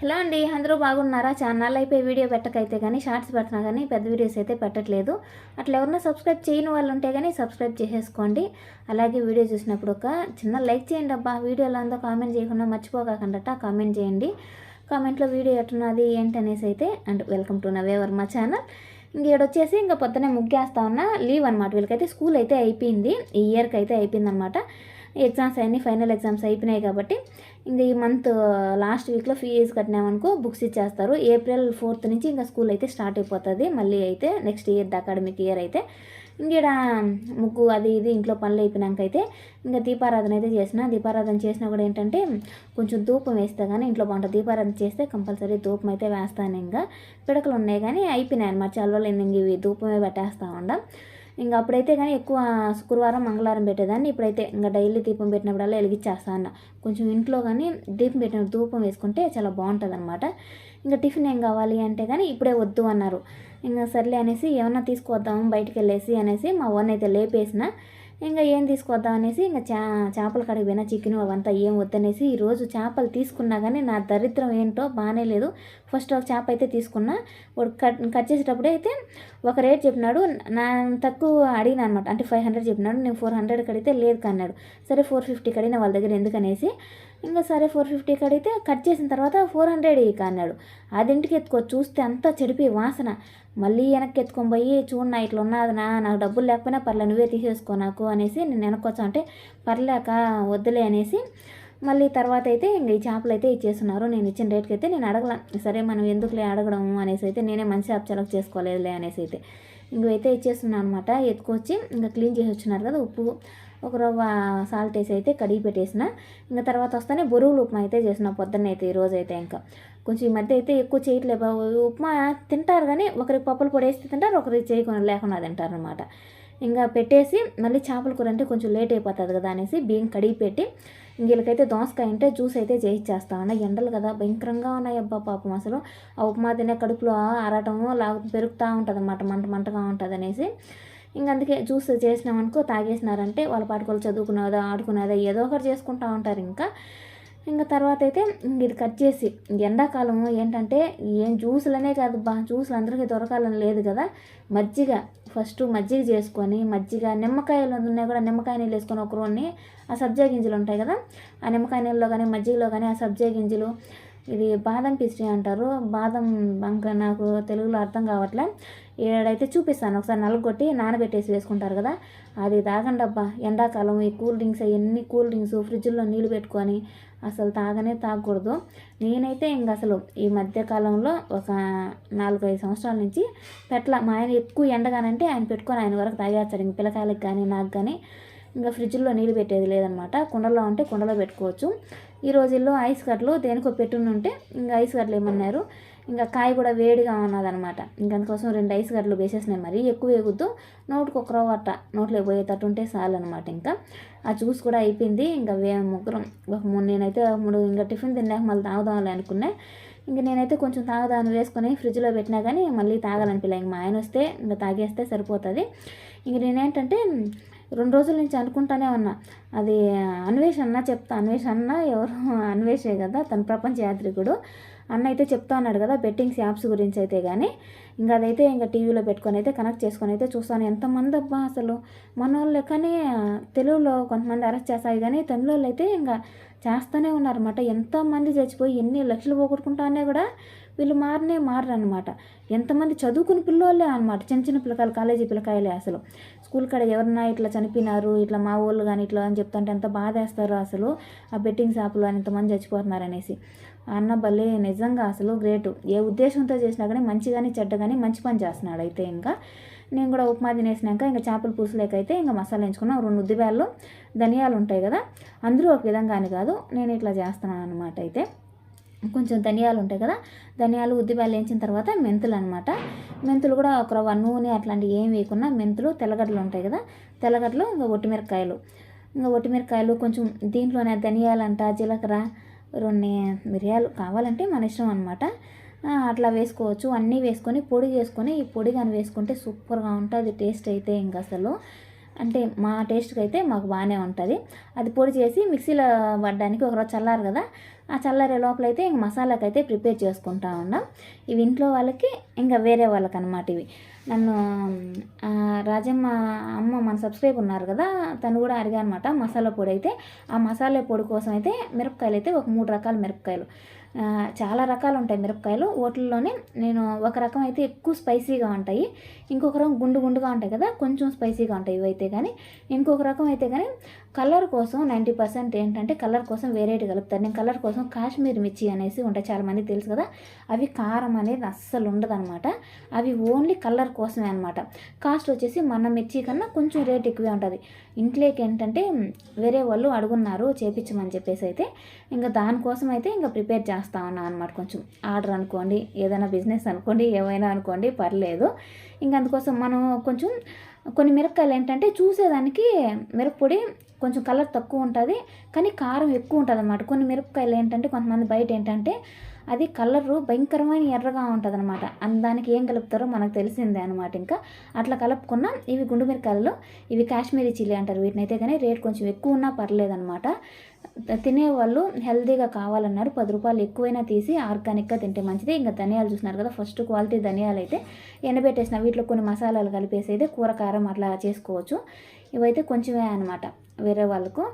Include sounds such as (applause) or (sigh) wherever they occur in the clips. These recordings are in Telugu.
హలో అండి అందరూ బాగున్నారా? ఛానల్ అయిపోయి వీడియో పెట్టకైతే కానీ షార్ట్స్ పెడుతున్నా కానీ పెద్ద వీడియోస్ అయితే పెట్టట్లేదు. అట్లా ఎవరన్నా సబ్స్క్రైబ్ చేయని వాళ్ళు ఉంటే కానీ సబ్స్క్రైబ్ చేసేసుకోండి. అలాగే వీడియో చూసినప్పుడు ఒక చిన్న లైక్ చేయండి అబ్బా. వీడియోలో అంతా కామెంట్ చేయకుండా మర్చిపోకాకండట కామెంట్ చేయండి. కామెంట్లో వీడియో ఎట్టున్నది ఏంటనేసి అయితే అండ్ వెల్కమ్ టు నవే వర్మ ఛానల్. ఇంకేడొచ్చేసి ఇంకా పొద్దునే ముగ్గేస్తా ఉన్నా లీవ్ అనమాట వీళ్ళకైతే స్కూల్ అయితే అయిపోయింది. ఈ ఇయర్కి అయితే అయిపోయింది అనమాట ఎగ్జామ్స్ అన్నీ ఫైనల్ ఎగ్జామ్స్ అయిపోయినాయి కాబట్టి ఇంకా ఈ మంత్ లాస్ట్ వీక్లో ఫీజు కట్టినామనుకో బుక్స్ ఇచ్చేస్తారు. ఏప్రిల్ ఫోర్త్ నుంచి ఇంకా స్కూల్ అయితే స్టార్ట్ అయిపోతుంది. మళ్ళీ అయితే నెక్స్ట్ ఇయర్ అకాడమిక్ ఇయర్ అయితే ఇంకేడ ముగ్గు అది ఇది ఇంట్లో పనులు అయిపోయినాక అయితే ఇంకా దీపారాధన అయితే చేసిన. దీపారాధన చేసినా కూడా ఏంటంటే కొంచెం ధూపం వేస్తే కానీ ఇంట్లో బాగుంటుంది దీపారాధన చేస్తే కంపల్సరీ ధూపం అయితే వేస్తాను ఇంకా. పిడకలు ఉన్నాయి కానీ అయిపోయినాయి అనమాట చాలా ఇంక ఇవి ధూపమే పెట్టేస్తా ఉండం. ఇంకా అప్పుడైతే కానీ ఎక్కువ శుక్రవారం మంగళవారం పెట్టేదాన్ని. ఇప్పుడైతే ఇంకా డైలీ దీపం పెట్టినప్పుడల్లా వెలిగించేస్తా అన్న. కొంచెం ఇంట్లో కానీ దీపం పెట్టిన ధూపం వేసుకుంటే చాలా బాగుంటుంది అనమాట ఇంకా టిఫిన్ ఏం కావాలి అంటే కానీ ఇప్పుడే వద్దు అన్నారు. ఇంకా సర్లే అనేసి ఏమన్నా తీసుకొద్దాం బయటికి వెళ్ళేసి అనేసి మా ఓన్ అయితే లేపేసిన. ఇంకా ఏం తీసుకొద్దాం అనేసి ఇంకా చా చేపల కడిగి పోయినా చికెన్ అవంతా ఏం వద్దనేసి ఈరోజు చేపలు తీసుకున్నా కానీ నా దరిద్రం ఏంటో బాగానే లేదు. ఫస్ట్ ఒక చేప అయితే తీసుకున్నా. వాడు కట్ కట్ చేసేటప్పుడే అయితే ఒక రేట్ చెప్పినాడు. నా తక్కువ అడిగిన అనమాట అంటే ఫైవ్ హండ్రెడ్ చెప్పినాడు. నేను ఫోర్ హండ్రెడ్ కడితే లేదు కన్నాడు. సరే ఫోర్ ఫిఫ్టీ కడిగిన వాళ్ళ దగ్గర ఎందుకనేసి ఇంకా సరే ఫోర్ ఫిఫ్టీ కడిగితే కట్ చేసిన తర్వాత ఫోర్ హండ్రెడ్ ఇక అన్నాడు అది ఇంటికి ఎత్తుకో? చూస్తే అంతా చెడిపి వాసన. మళ్ళీ వెనక్కి ఎత్తుకొని పోయి చూడన్నా ఇట్లా ఉన్నది నా నాకు డబ్బులు లేకపోయినా పర్లే నువ్వే తీసేసుకో నాకు అనేసి నేను వెనక్కొచ్చా అంటే పర్లేక వద్దులే అనేసి మళ్ళీ తర్వాత అయితే ఇంక ఈ చేపలు అయితే ఇచ్చేస్తున్నారు. నేను ఇచ్చిన రేట్కి అయితే నేను అడగలా సరే మనం ఎందుకులే అడగడం అనేసి అయితే నేనే మంచి చేప సెలెక్ట్ చేసుకోలేదులే అనేసి అయితే ఇంకైతే ఇచ్చేస్తున్నాను అనమాట ఎత్తుకొచ్చి ఇంకా క్లీన్ చేసి వచ్చినారు కదా ఉప్పు ఒక రవ్వ సాల్ట్ వేసి అయితే కడిగి పెట్టేసిన. ఇంకా తర్వాత వస్తానే బొరుగులు ఉప్మా అయితే చేసిన పొద్దున్నైతే అయితే ఈరోజు అయితే ఇంకా. కొంచెం ఈ మధ్య అయితే ఎక్కువ చేయట్లేదు ఉప్మా తింటారు కానీ ఒకరికి పప్పులు పొడి వేస్తే తింటారు ఒకరికి చేయకుండా లేకుండా తింటారు అనమాట ఇంకా పెట్టేసి మళ్ళీ చేపల కూర అంటే కొంచెం లేట్ అయిపోతుంది కదా అనేసి బియ్యం కడిగి పెట్టి వీళ్ళకైతే దోసకాయ అంటే జ్యూస్ అయితే చేయిచ్చేస్తా ఉన్నా. ఎండలు కదా భయంకరంగా ఉన్నాయి అబ్బా పాపం అసలు. ఆ ఉప్మా తినే కడుపులో ఆరాటము లా పెరుగుతూ ఉంటుంది అన్నమాట మంట మంటగా ఉంటుంది అనేసి. ఇంక అందుకే జ్యూస్ చేసినామనుకో తాగేసినారంటే వాళ్ళ పాటుకోళ్ళు చదువుకునేదో ఆడుకునేదో ఏదో ఒకటి చేసుకుంటూ ఉంటారు ఇంకా. ఇంకా తర్వాత అయితే ఇది కట్ చేసి ఎండాకాలం ఏంటంటే ఏం జ్యూసులనే కాదు బా జ్యూసులు అందరికీ దొరకాలని లేదు కదా. మజ్జిగ ఫస్ట్ మజ్జిగ చేసుకొని మజ్జిగ నిమ్మకాయలు ఉన్నాయి కూడా నిమ్మకాయ నీళ్ళు వేసుకొని ఒక ఆ సబ్జా గింజలు ఉంటాయి కదా. ఆ నిమ్మకాయ నీళ్ళలో కానీ మజ్జిగలో కానీ ఆ సబ్జా గింజలు ఇది బాదం పిస్టి అంటారు. బాదం బంక నాకు తెలుగులో అర్థం కావట్లే. ఏడైతే చూపిస్తాను. ఒకసారి నలుగొట్టి నానబెట్టేసి వేసుకుంటారు కదా అది తాగండి అబ్బా. ఎండాకాలం ఈ కూల్ డ్రింక్స్ అవన్నీ కూల్ డ్రింక్స్ ఫ్రిడ్జ్లో నీళ్ళు పెట్టుకొని అసలు తాగనే తాగకూడదు. నేనైతే ఇంక అసలు ఈ మధ్యకాలంలో ఒక నాలుగైదు సంవత్సరాల నుంచి పెట్ల మా ఆయన ఎక్కువ ఎండగానంటే ఆయన పెట్టుకొని ఆయన వరకు తాగేస్తాడు. ఇంక పిల్లకాయలకు కానీ నాకు కానీ ఇంకా ఫ్రిడ్జ్లో నీళ్ళు పెట్టేది లేదనమాట. కుండలో ఉంటే కుండలో పెట్టుకోవచ్చు. ఈ రోజుల్లో ఐస్ కట్లు దేనికో పెట్టునుంటే ఇంకా ఐస్ కట్లు ఏమన్నారు? ఇంకా కాయ కూడా వేడిగా ఉన్నదనమాట. ఇంకా అందుకోసం రెండు ఐస్ గడ్డలు వేసేసినాయి మరి. ఎక్కువ వేగుద్దు నోటికి ఒక రవ్వ అట్ట. నోట్లో పోయేటట్టు ఉంటే చాలనమాట ఇంకా. ఆ జ్యూస్ కూడా అయిపోయింది. ఇంకా వే ముగ్గురం ఒక మూడు నేనైతే మూడు ఇంకా టిఫిన్ తిన్నాక మళ్ళీ తాగుదామని అనుకున్నా. ఇంక నేనైతే కొంచెం తాగదాన్ని వేసుకొని ఫ్రిడ్జ్లో పెట్టినా కానీ మళ్ళీ తాగాలనిపిల్ల ఇంక మా ఆయన వస్తే ఇంకా తాగేస్తే సరిపోతుంది. ఇంక నేనేంటంటే రెండు రోజుల నుంచి అనుకుంటానే ఉన్నా. అది అన్వేష్ అన్న చెప్తా. అన్వేష్ అన్న ఎవరు? (laughs) అన్వేషే కదా తన ప్రపంచ యాత్రికుడు. అన్న అయితే చెప్తా ఉన్నాడు కదా బెట్టింగ్స్ యాప్స్ గురించి అయితే కానీ ఇంకా అదైతే ఇంకా టీవీలో పెట్టుకొని అయితే కనెక్ట్ చేసుకొని అయితే చూస్తాను. ఎంతమంది అబ్బా అసలు? మన వాళ్ళు కానీ తెలుగులో కొంతమంది అరెస్ట్ చేస్తాయి కానీ తమిళ వాళ్ళు అయితే ఇంకా చేస్తూనే ఉన్నారన్నమాట. ఎంతమంది చచ్చిపోయి ఎన్ని లక్షలు పోగొట్టుకుంటానే కూడా వీళ్ళు మారనే మారరు అనమాట ఎంతమంది చదువుకుని పిల్లోళ్ళే అనమాట చిన్న చిన్న పిల్లకాయలు కాలేజీ పిల్లకాయలే అసలు. స్కూల్ కాడ ఎవరన్నా ఇట్లా చనిపోయినారు ఇట్లా మా ఊళ్ళు కానీ ఇట్లా అని చెప్తుంటే ఎంత బాధేస్తారు అసలు. ఆ బెట్టింగ్ షాపులు అని ఇంతమంది చచ్చిపోతున్నారు అనేసి. అన్న భలే నిజంగా అసలు గ్రేటు. ఏ ఉద్దేశంతో చేసినా కానీ మంచి కానీ చెడ్డ కానీ మంచి పని చేస్తున్నాడు అయితే ఇంకా. నేను కూడా ఉప్మా తినేసినాక ఇంకా చేపల పులుసులేకైతే ఇంకా మసాలా ఎంచుకున్నాం రెండు ఉద్దిబేళ్ళు ధనియాలు ఉంటాయి కదా అందరూ ఒక విధంగా అని కాదు నేను ఇట్లా చేస్తున్నాను అనమాట అయితే. కొంచెం ధనియాలు ఉంటాయి కదా ధనియాలు ఉద్దిపాయలు వేయించిన తర్వాత మెంతులు అనమాట మెంతులు కూడా ఒక రవ్వ నూనె అట్లాంటివి ఏం వేయకుండా మెంతులు తెల్లగడ్డలు ఉంటాయి కదా తెల్లగడ్డలు ఇంకా ఒట్టిమిరకాయలు ఇంకా ఒట్టిమిరకాయలు కొంచెం దీంట్లోనే ధనియాలంట జీలకర్ర రెండు మిరియాలు కావాలంటే మన ఇష్టం అనమాట అట్లా వేసుకోవచ్చు. అన్నీ వేసుకొని పొడి చేసుకొని ఈ పొడి కానీ వేసుకుంటే సూపర్గా ఉంటుంది టేస్ట్ అయితే ఇంకా అసలు. అంటే మా టేస్ట్కి అయితే మాకు బాగానే ఉంటుంది. అది పొడి చేసి మిక్సీలో పడ్డానికి ఒకరోజు చల్లారు కదా ఆ చల్లారే లోపల అయితే ఇంక మసాలాకి అయితే ప్రిపేర్ చేసుకుంటా ఉన్నాం. ఇవి ఇంట్లో వాళ్ళకి ఇంకా వేరే వాళ్ళకి అనమాట ఇవి. నన్ను రాజమ్మ అమ్మ మన సబ్స్క్రైబ్ ఉన్నారు కదా తను కూడా అడిగా అనమాట మసాలా పొడి అయితే. ఆ మసాలా పొడి కోసం అయితే మిరపకాయలు అయితే ఒక మూడు రకాల మిరపకాయలు. చాలా రకాలు ఉంటాయి మిరపకాయలు. వాటిల్లోనే నేను ఒక రకం అయితే ఎక్కువ స్పైసీగా ఉంటాయి. ఇంకొక రకం గుండు గుండుగా ఉంటాయి కదా కొంచెం స్పైసీగా ఉంటాయి ఇవైతే కానీ ఇంకొక రకం అయితే కానీ కలర్ కోసం నైంటీ పర్సెంట్ ఏంటంటే కలర్ కోసం వేరేటి కలుపుతారు. నేను కలర్ కోసం కాశ్మీర్ మిర్చి అనేసి ఉంటాయి. చాలామంది తెలుసు కదా అవి కారం అనేది అస్సలు ఉండదన్నమాట. అవి ఓన్లీ కలర్ కోసమే అనమాట కాస్ట్ వచ్చేసి మన మిర్చి కన్నా కొంచెం రేట్ ఎక్కువే ఉంటుంది. ఇంట్లోకి ఏంటంటే వేరే వాళ్ళు అడుగున్నారు చేపించమని చెప్పేసి అయితే. ఇంకా దానికోసం అయితే ఇంకా ప్రిపేర్ చేస్తాను చేస్తా ఉన్నాను అనమాట కొంచెం ఆర్డర్ అనుకోండి ఏదైనా బిజినెస్ అనుకోండి ఏమైనా అనుకోండి పర్లేదు. ఇంకా అందుకోసం మనం కొంచెం కొన్ని మిరపకాయలు ఏంటంటే చూసేదానికి మిరప్పొడి కొంచెం కలర్ తక్కువ ఉంటుంది కానీ కారం ఎక్కువ ఉంటుంది అనమాట కొన్ని మిరపకాయలు ఏంటంటే కొంతమంది బయట ఏంటంటే అది కలరు భయంకరమైన ఎర్రగా ఉంటుంది అనమాట దానికి ఏం కలుపుతారో మనకు తెలిసిందే అనమాట ఇంకా. అట్లా కలుపుకున్న ఇవి గుండు మిరకాయలు ఇవి కాశ్మీరీ చిల్లీ అంటారు వీటిని అయితే కానీ రేట్ కొంచెం ఎక్కువ ఉన్నా పర్లేదనమాట తినేవాళ్ళు హెల్తీగా కావాలన్నారు. పది రూపాయలు ఎక్కువైనా తీసి ఆర్గానిక్గా తింటే మంచిది. ఇంకా ధనియాలు చూస్తున్నారు కదా ఫస్ట్ క్వాలిటీ ధనియాలు అయితే ఎండబెట్టేసిన వీటిలో కొన్ని మసాలాలు కలిపేసి అయితే కూర కారం అట్లా చేసుకోవచ్చు. ఇవైతే కొంచెమే అనమాట వేరే వాళ్ళకు.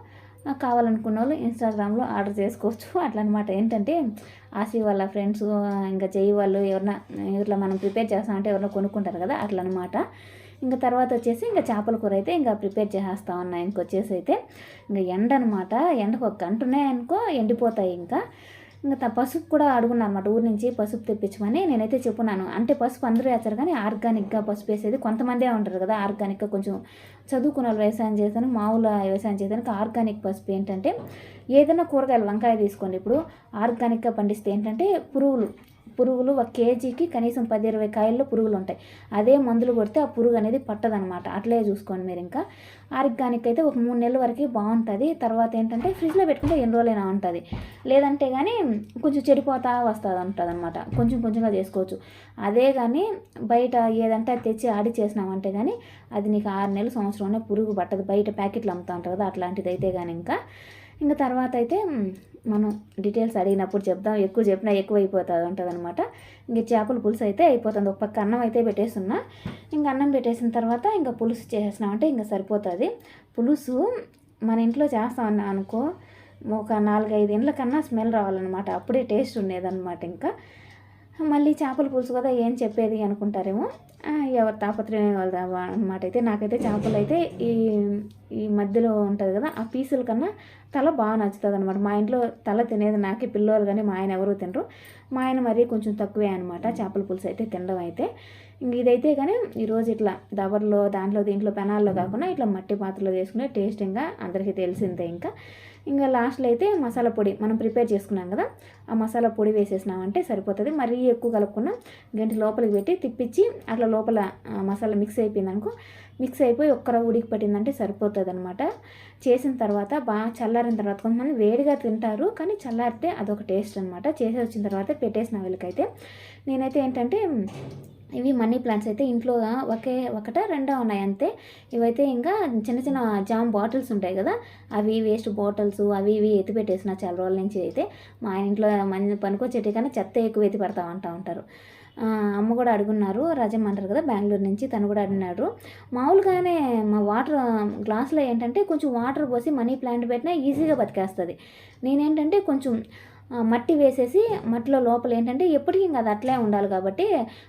కావాలనుకున్న వాళ్ళు ఇన్స్టాగ్రామ్లో ఆర్డర్ చేసుకోవచ్చు. (laughs) అట్లా అనమాట ఏంటంటే ఆసి వాళ్ళ ఫ్రెండ్స్ ఇంకా చేయి వాళ్ళు ఎవరన్నా ఇట్లా మనం ప్రిపేర్ చేస్తామంటే ఎవరైనా కొనుక్కుంటారు కదా అట్లా అనమాట ఇంకా తర్వాత వచ్చేసి ఇంకా చేపల కూర అయితే ఇంకా ప్రిపేర్ చేసేస్తా ఉన్నా ఇంకొచ్చేసి అయితే. ఇంకా ఎండ అనమాట ఎండకు ఒక గంట ఉన్నాయనుకో ఎండిపోతాయి ఇంకా. ఇంకా పసుపు కూడా అడుగున్నాను అనమాట ఊరి నుంచి పసుపు తెప్పించమని నేనైతే చెప్పున్నాను. అంటే పసుపు అందరూ వేస్తారు కానీ ఆర్గానిక్గా పసుపు వేసేది కొంతమందే ఉంటారు కదా. ఆర్గానిక్గా కొంచెం చదువుకున్న వాళ్ళు వ్యవసాయం చేశాను మామూలు వ్యవసాయం చేశాను ఆర్గానిక్ పసుపు ఏంటంటే ఏదైనా కూరగాయలు వంకాయ తీసుకోండి. ఇప్పుడు ఆర్గానిక్గా పండిస్తే ఏంటంటే పురుగులు పురుగులు ఒక కేజీకి కనీసం పది ఇరవై కాయల్లో పురుగులు ఉంటాయి. అదే మందులు కొడితే ఆ పురుగు అనేది పట్టదనమాట అట్లే చూసుకోండి మీరు ఇంకా. ఆర్గానిక్ అయితే ఒక మూడు నెలల వరకు బాగుంటుంది. తర్వాత ఏంటంటే ఫ్రిడ్జ్లో పెట్టుకుంటే ఎన్ని రోజులైనా ఉంటుంది. లేదంటే కానీ కొంచెం చెడిపోతా వస్తుంది ఉంటుంది అనమాట కొంచెం కొంచెంగా చేసుకోవచ్చు. అదే కానీ బయట ఏదంటే అది తెచ్చి ఆడి చేసినామంటే కానీ అది నీకు ఆరు నెలలు సంవత్సరంలో పురుగు పట్టదు. బయట ప్యాకెట్లు అమ్ముతూ ఉంటారు కదా అట్లాంటిది అయితే కానీ ఇంకా. ఇంకా తర్వాత అయితే మనం డీటెయిల్స్ అడిగినప్పుడు చెప్దాం. ఎక్కువ చెప్పినా ఎక్కువ అయిపోతుంది ఉంటుంది అనమాట ఇంక చేపల పులుసు అయితే అయిపోతుంది. ఒక పక్క అన్నం అయితే పెట్టేస్తున్నా. ఇంకా అన్నం పెట్టేసిన తర్వాత ఇంకా పులుసు చేసేసినామంటే ఇంకా సరిపోతుంది. పులుసు మన ఇంట్లో చేస్తామన్నా అనుకో ఒక నాలుగైదు ఇండ్ల కన్నా స్మెల్ రావాలన్నమాట. అప్పుడే టేస్ట్ ఉండేదన్నమాట ఇంకా. మళ్ళీ చేపల పులుసు కదా ఏం చెప్పేది అనుకుంటారేమో. ఎవరు ఎవరి తాపత్రయం వాళ్ళ అనమాట అయితే నాకైతే చేపలు అయితే ఈ ఈ మధ్యలో ఉంటుంది కదా ఆ పీసుల కన్నా తల బాగా నచ్చుతుంది అనమాట మా ఇంట్లో తల తినేది నాకే పిల్లోలు కానీ మా ఆయన ఎవరు తినరు. మా ఆయన మరీ కొంచెం తక్కువే అనమాట చేపల పులుసు అయితే తినడం అయితే. ఇదైతే కానీ ఈరోజు ఇట్లా దబర్లో దాంట్లో దీంట్లో పెనాల్లో కాకుండా ఇట్లా మట్టి పాత్రలో చేసుకునే టేస్ట్ ఇంకా అందరికీ తెలిసిందే ఇంకా. ఇంకా లాస్ట్లో అయితే మసాలా పొడి మనం ప్రిపేర్ చేసుకున్నాం కదా ఆ మసాలా పొడి వేసేసినామంటే సరిపోతుంది. మరీ ఎక్కువ కలుపుకున్నా గంట లోపలికి పెట్టి తిప్పించి అట్లా లోపల మసాలా మిక్స్ అయిపోయింది అనుకో మిక్స్ అయిపోయి ఒక్కర ఉడికి పట్టిందంటే సరిపోతుంది అనమాట చేసిన తర్వాత బాగా చల్లారిన తర్వాత కొంతమంది వేడిగా తింటారు కానీ చల్లారితే అదొక టేస్ట్ అనమాట చేసి వచ్చిన తర్వాత పెట్టేసిన వీళ్ళకైతే నేనైతే ఏంటంటే ఇవి మనీ ప్లాంట్స్ అయితే ఇంట్లో ఒకే ఒకట రెండో ఉన్నాయి అంతే. ఇవైతే ఇంకా చిన్న చిన్న జామ్ బాటిల్స్ ఉంటాయి కదా అవి వేస్ట్ బాటిల్స్ అవి ఇవి ఎత్తి పెట్టేసిన చాలా రోజుల నుంచి అయితే మా ఇంట్లో మంచి పనికొచ్చేటి కన్నా చెత్త ఎక్కువ ఎత్తి పెడతా ఉంటా ఉంటారు. అమ్మ కూడా అడుగున్నారు రజం అంటారు కదా బెంగళూరు నుంచి తను కూడా అడిగినారు. మామూలుగానే మా వాటర్ గ్లాసులో ఏంటంటే కొంచెం వాటర్ పోసి మనీ ప్లాంట్ పెట్టినా ఈజీగా బతికేస్తుంది. నేనేంటంటే కొంచెం మట్టి వేసేసి మట్టిలో లోపల ఏంటంటే ఎప్పటికీ ఇంకా అది అట్లే ఉండాలి కాబట్టి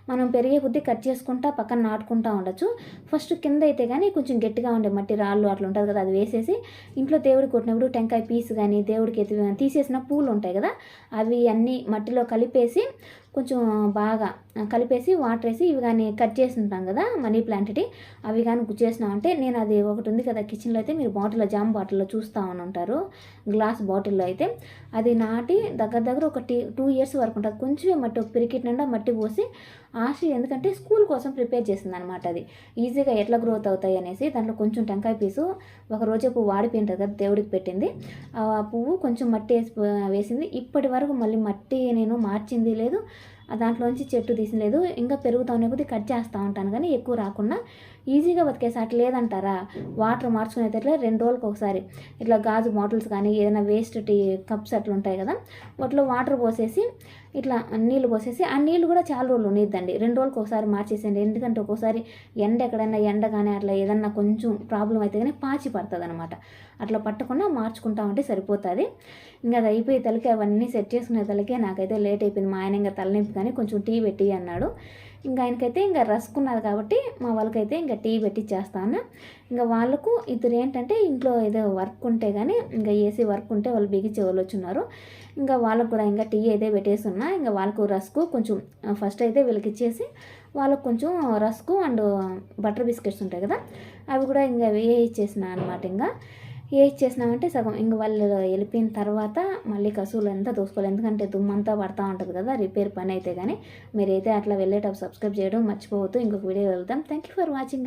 మనం పెరిగే కొద్దీ కట్ చేసుకుంటా పక్కన నాటుకుంటా ఉండొచ్చు. ఫస్ట్ కింద అయితే కానీ కొంచెం గట్టిగా ఉండే మట్టి రాళ్ళు అట్లా ఉంటుంది కదా అది వేసేసి ఇంట్లో దేవుడికి కొట్టినప్పుడు టెంకాయ పీస్ కానీ దేవుడికి ఎత్తి తీసేసిన పూలు ఉంటాయి కదా అవి అన్నీ మట్టిలో కలిపేసి కొంచెం బాగా కలిపేసి వాటర్ వేసి ఇవి కానీ కట్ చేసి ఉంటాం కదా మనీ ప్లాంట్ది అవి కానీ గుచ్చేసినాం అంటే నేను అది ఒకటి ఉంది కదా కిచెన్లో అయితే మీరు బాటిల్లో జామ్ బాటిల్లో చూస్తూ అని ఉంటారు గ్లాస్ బాటిల్లో అయితే. అది నాటి దగ్గర దగ్గర ఒక టీ టూ ఇయర్స్ వరకు ఉంటుంది. కొంచెమే మట్టి ఒక పిరికిట్ నిండా మట్టి పోసి ఆశ ఎందుకంటే స్కూల్ కోసం ప్రిపేర్ చేసింది అనమాట అది. ఈజీగా ఎట్లా గ్రోత్ అవుతాయి అనేసి దాంట్లో కొంచెం టెంకాయ పీసు ఒక రోజే పువ్వు వాడిపోయింటుంది కదా దేవుడికి పెట్టింది. ఆ పువ్వు కొంచెం మట్టి వేసి వేసింది. ఇప్పటి వరకు మళ్ళీ మట్టి నేను మార్చింది లేదు. దాంట్లోంచి చెట్టు తీసిలేదు ఇంకా పెరుగుతా ఉండే కట్ చేస్తూ ఉంటాను కానీ ఎక్కువ రాకుండా ఈజీగా బతికేసి. అట్లా లేదంటారా? వాటర్ మార్చుకునేటట్లే రెండు రోజులకు ఒకసారి. ఇట్లా గాజు బాటిల్స్ కానీ ఏదైనా వేస్ట్ టీ కప్స్ అట్లా ఉంటాయి కదా వాటిలో వాటర్ పోసేసి ఇట్లా నీళ్ళు పోసేసి ఆ నీళ్ళు కూడా చాలా రోజులు ఉన్నిద్దండి. రెండు రోజులకు ఒకసారి మార్చేసేయండి. ఎందుకంటే ఒక్కోసారి ఎండ ఎక్కడైనా ఎండ కానీ అట్లా ఏదన్నా కొంచెం ప్రాబ్లం అయితే కానీ పాచి పడుతుంది అనమాట అట్లా పట్టకుండా మార్చుకుంటా ఉంటే సరిపోతుంది. ఇంకా అది అయిపోయి తలకి అవన్నీ సెట్ చేసుకునే తలకే నాకైతే లేట్ అయిపోయింది. మా ఆయన ఇంకా తలనొప్పి కానీ కొంచెం టీ పెట్టి అన్నాడు. ఇంకా ఆయనకైతే ఇంకా రస్క్ కాబట్టి మా వాళ్ళకైతే ఇంకా టీ పెట్టిచ్చేస్తాను. ఇంకా వాళ్ళకు ఇద్దరు ఏంటంటే ఇంట్లో ఏదో వర్క్ ఉంటే కానీ ఇంకా ఏసీ వర్క్ ఉంటే వాళ్ళు బిగించే వాళ్ళు వచ్చున్నారు. ఇంకా వాళ్ళకు కూడా ఇంకా టీ అయితే పెట్టేస్తున్నా. ఇంకా వాళ్ళకు రస్కు కొంచెం ఫస్ట్ అయితే వీళ్ళకి ఇచ్చేసి వాళ్ళకు కొంచెం రస్కు అండ్ బటర్ బిస్కెట్స్ ఉంటాయి కదా అవి కూడా ఇంకా వే ఇచ్చేసిన అనమాట ఇంకా. ఏసి చేసినామంటే సగం ఇంక వాళ్ళు వెళ్ళిపోయిన తర్వాత మళ్ళీ కసువులు అంతా దోసుకోవాలి ఎందుకంటే దుమ్మంతా పడతా ఉంటుంది కదా రిపేర్ పని అయితే కానీ మీరైతే అట్లా వెళ్ళేటప్పుడు సబ్స్క్రైబ్ చేయడం మర్చిపోవద్దు. ఇంకొక వీడియో వెళ్దాం థ్యాంక్ యూ ఫర్ వాచింగ్